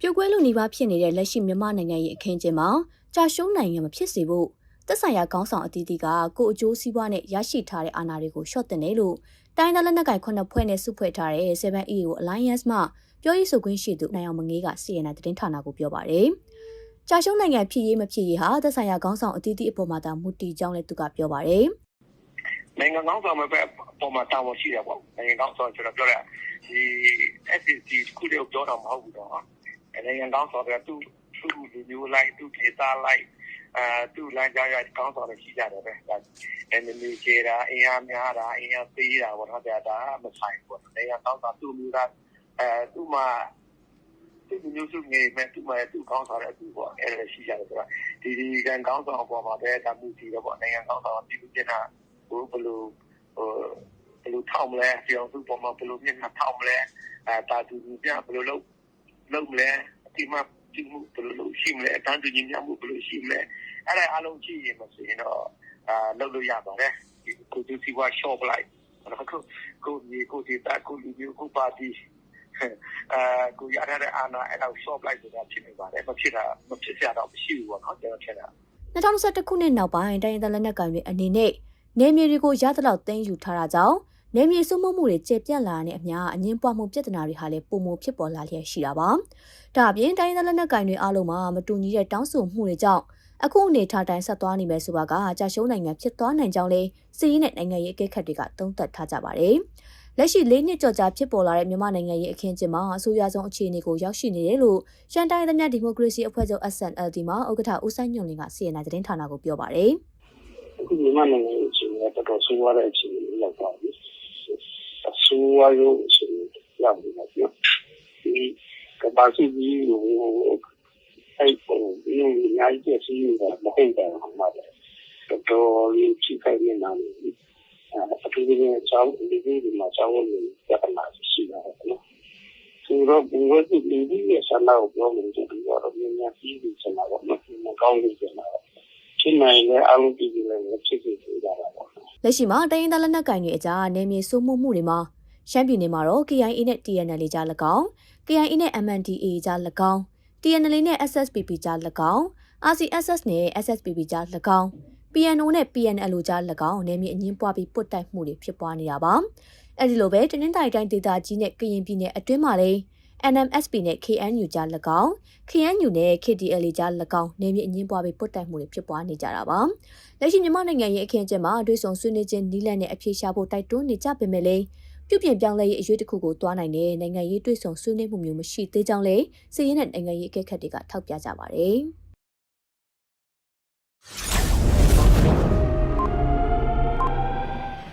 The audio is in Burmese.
ပြိုကွဲလို့နေပါဖြစ်နေတဲ့လက်ရှိမြန်မာနိုင်ငံရဲ့အခင်းကျင်းမှာကြာရှုံးနိုင်ငံမဖြစ်စေဖို့သက်ဆိုင်ရာခေါင်းဆောင်အသီးသီးကကိုအကျိုးစီးပွားနဲ့ရရှိထားတဲ့အာဏာတွေကိုရှော့တင်တယ်လို့တိုင်းဒေသလက်နက်ကိုင်ခုနှစ်ဖွဲ့နဲ့စုဖွဲ့ထားတဲ့ 7EO Alliance မှပြောရေးဆိုခွင့်ရှိသူနိုင်အောင်မငေးက CNN သတင်းဌာနကိုပြောပါတယ်။ကြာရှုံးနိုင်ငံဖြစ်ရေးမဖြစ်ရေးဟာသက်ဆိုင်ရာခေါင်းဆောင်အသီးသီးအပေါ်မှာသာမူတည်ကြောင်းလည်းသူကပြောပါတယ်။နိုင်ငံကောင်းဆောင်မဲ့ပုံမှာတာဝန်ရှိတယ်ပေါ့နိုင်ငံကောင်းဆောင်ကျွန်တော်ပြောရဒီ SCC ခုတည်းပြောတာမဟုတ်ဘူးတော့ နိုင်ငံကောင်းဆောင်တဲ့သူသူလူမျိုးလိုက်သူဒေသလိုက်အဲသူလမ်းကြားရကောင်းဆောင်တွေရှိကြတယ်ပဲဒါအဲနေကြတာအင်အားများတာအင်အားသေးတာပေါ့နော်ဒါဒါမဆိုင်ဘူးနိုင်ငံကောင်းဆောင်သူမျိုးသားအဲသူ့မှာသူမျိုးစုငယ်မဲ့သူ့မှာသူကောင်းဆောင်တဲ့သူပေါ့အဲလိုရှိကြတယ်ဆိုတော့ဒီဒီကန်ကောင်းဆောင်အပေါ်မှာပဲဒါမှုစီတော့ပေါ့နိုင်ငံကောင်းဆောင်ပြည်သူပြည်နာဘိုးဘလို့ဟိုဘယ်လိုထောက်မလဲပြောင်းစုပေါ်မှာဘယ်လိုမျက်နှာထောက်မလဲအဲတာသူပြဘယ်လိုလုပ် လုပ်မလဲဒီမှာဒီမှုဘယ်လိုလုပ်ရှိမလဲအတန်းတူညီမျှမှုဘယ်လိုရှိမလဲအဲ့ဒါအလုံးကြည့်ရင်မဆိုရင်တော့အာလုပ်လို့ရပါတယ်ဒီကိုသူစီဝါ shop လိုက်အခုကိုဒီကိုဒီတာကိုလူမျိုးကိုပါတီအဲကိုရတဲ့အာနာအဲ့တော့ shop လိုက်ဆိုတာဖြစ်နေပါတယ်မဖြစ်တာမဖြစ်ရတော့မရှိဘူးပေါ့နော်ကျွန်တော်ထင်တာ2021ခုနှစ်နောက်ပိုင်းတိုင်းဒေသလက်နက်ကိုင်တွေအနေနဲ့နေမြေတွေကိုရသလောက်သိမ်းယူထားတာကြောင့် နေမြေစုမှုမှုတွေကျေပြန့်လာတဲ့အမျှအငင်းပွားမှုပြဿနာတွေဟာလည်းပုံမဖြစ်ပေါ်လာလျက်ရှိတာပါ။ဒါအပြင်တိုင်းဒေသလက်နက်ကိုင်တွေအားလုံးမှာမတူညီတဲ့တောင်းဆိုမှုတွေကြောင့်အခုအနေထားတိုင်းဆက်သွားနေမယ်ဆိုပါကကြာရှုံးနိုင်ငံဖြစ်သွားနိုင်ကြောင်းလဲစီးရီးနဲ့နိုင်ငံရေးအကဲခတ်တွေကသုံးသပ်ထားကြပါတယ်။လက်ရှိ၄နှစ်ကျော်ကြာဖြစ်ပေါ်လာတဲ့မြန်မာနိုင်ငံရဲ့အခင်းကျင်းမှာအဆိုအရဆုံးအခြေအနေကိုရောက်ရှိနေတယ်လို့ရှန်တိုင်းသမ ्या ဒီမိုကရေစီအဖွဲ့ချုပ် SNLD မှာဥက္ကဋ္ဌဦးဆိုင်ညွန့်လင်းက CNN သတင်းဌာနကိုပြောပါတယ်။အခုမြန်မာနိုင်ငံရဲ့အခြေအနေကတော်တော်ဆိုးရွားတဲ့အခြေအနေရောက်သွားပြီ။အ ဆိုးရွားရုံအခြေအနေရောက်နေပါပြီ။ဒီကမ္ဘာစစ်ကြီးကိုအဲ့ပုံဒီလိုအများကြီးပြည့်စုံနေတာမဟုတ်တာမှလည်းတော်တော်လေးချိခိုက်နေတာလေအထူးသဖြင့်ကျောင်းဒီဒီမှာကျောင်းဝင်ပြဿနာရှိတာနော်ဆိုတော့ဘဝတိဒီဒီရဲ့ဆန္ဒကိုပြောလို့ဒီတော့မြင်များပြီးပြီဆန္ဒပေါ့နော်မကောင်းဘူးဆန္ဒဖြစ်နိုင်လဲအလုံးပြည်လည်းဖြစ်ဖြစ်ကြတာပေါ့လက်ရှိမှာတိုင်းရင်းသားလက်နက်ကိုင်တွေအကြားနေမြေစိုးမှုမှုတွေမှာ ရှမ်းပြည်နယ်မှာတော့ KIA နဲ့ TNL ကြား၎င်း KIA နဲ့ MNDAA ကြား၎င်း TNL နဲ့ SSPP ကြား၎င်း RCSS နဲ့ SSPP ကြား၎င်း PNO နဲ့ PNL ကြား၎င်းနယ်မြေအငင်းပွားပြီးပုတ်တိုက်မှုတွေဖြစ်ပွားနေတာပါ။အဲဒီလိုပဲတနင်္သာရီတိုင်းဒေသကြီးနဲ့ကရင်ပြည်နယ်အတွင်းမှာလည်း NMSP နဲ့ KNU ကြား၎င်း KNU နဲ့ KDL ကြား၎င်းနယ်မြေအငင်းပွားပြီးပုတ်တိုက်မှုတွေဖြစ်ပွားနေကြတာပါ။လက်ရှိမြန်မာနိုင်ငံရဲ့အခင်းအကျင်းမှာအတွေ့အဆုံဆွေးနွေးခြင်းနီးလန့်နဲ့အပြေရှားဖို့တိုက်တွန်းနေကြပေမဲ့လည်း ပြုပြင်ပြောင်းလဲရေးအရေးတစ်ခုကိုတွားနိုင်တဲ့နိုင်ငံရေးတွေ့ဆုံဆွေးနွေးမှုမျိုးမရှိသေးကြောင်းလည်းစီးရဲတဲ့နိုင်ငံရေးအကဲခတ်တွေကထောက်ပြကြပါတယ်။